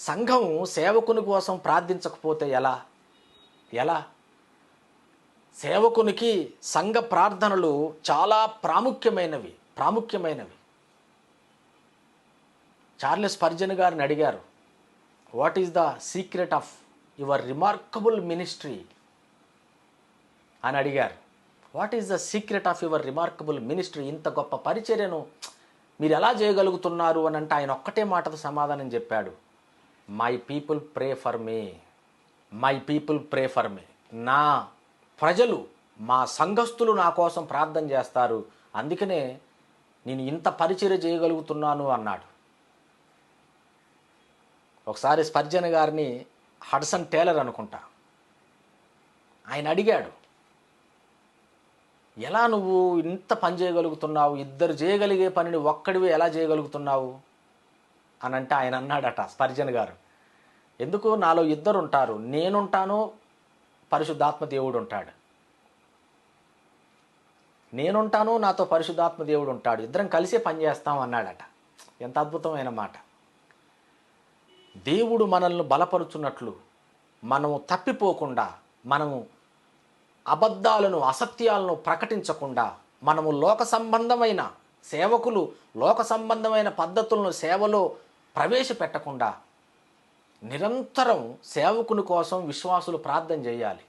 సంఘం సేవకుని కోసం ప్రార్థించకపోతే ఎలా? ఎలా? సేవకునికి సంఘ ప్రార్థనలు చాలా ప్రాముఖ్యమైనవి ప్రాముఖ్యమైనవి. చార్లెస్ పర్జన్ గారిని అడిగారు what is the secret of your remarkable ministry అని అడిగారు what is the secret of your remarkable ministry ఇంత గొప్ప పరిచర్యను మీరు ఎలా చేయగలుగుతున్నారు? అని అంటే ఆయన ఒక్కటే మాటతో సమాధానం చెప్పాడు my people pray for me my people pray for me నా ప్రజలు మా సంఘస్థులు నా కోసం ప్రార్థన చేస్తారు. అందుకనే నేను ఇంత పరిచర్య చేయగలుగుతున్నాను అన్నాడు. ఒకసారి స్పర్జన్ గారిని హడ్సన్ టేలర్ అనుకుంటా. ఆయన అడిగాడు ఎలా నువ్వు ఇంత పని చేయగలుగుతున్నావు? ఇద్దరు చేయగలిగే పనిని ఒక్కడివి ఎలా చేయగలుగుతున్నావు? అని అంటే ఆయన అన్నాడట స్పర్జన్ గారు. ఎందుకు నాలో ఇద్దరు ఉంటారు నేనుంటాను పరిశుద్ధాత్మ దేవుడు ఉంటాడు నేనుంటాను నాతో పరిశుద్ధాత్మ దేవుడు ఉంటాడు ఇద్దరం కలిసే పని చేస్తాం అన్నాడట. ఎంత అద్భుతమైన మాట. దేవుడు మనల్ని బలపరుచున్నట్లు మనము తప్పిపోకుండా మనము అబద్ధాలను అసత్యాలను ప్రకటించకుండా మనము లోక సంబంధమైన సేవకులు లోక సంబంధమైన పద్ధతులను సేవలో ప్రవేశపెట్టకుండా నిరంతరం సేవకుని కోసం విశ్వాసులు ప్రార్థన చేయాలి.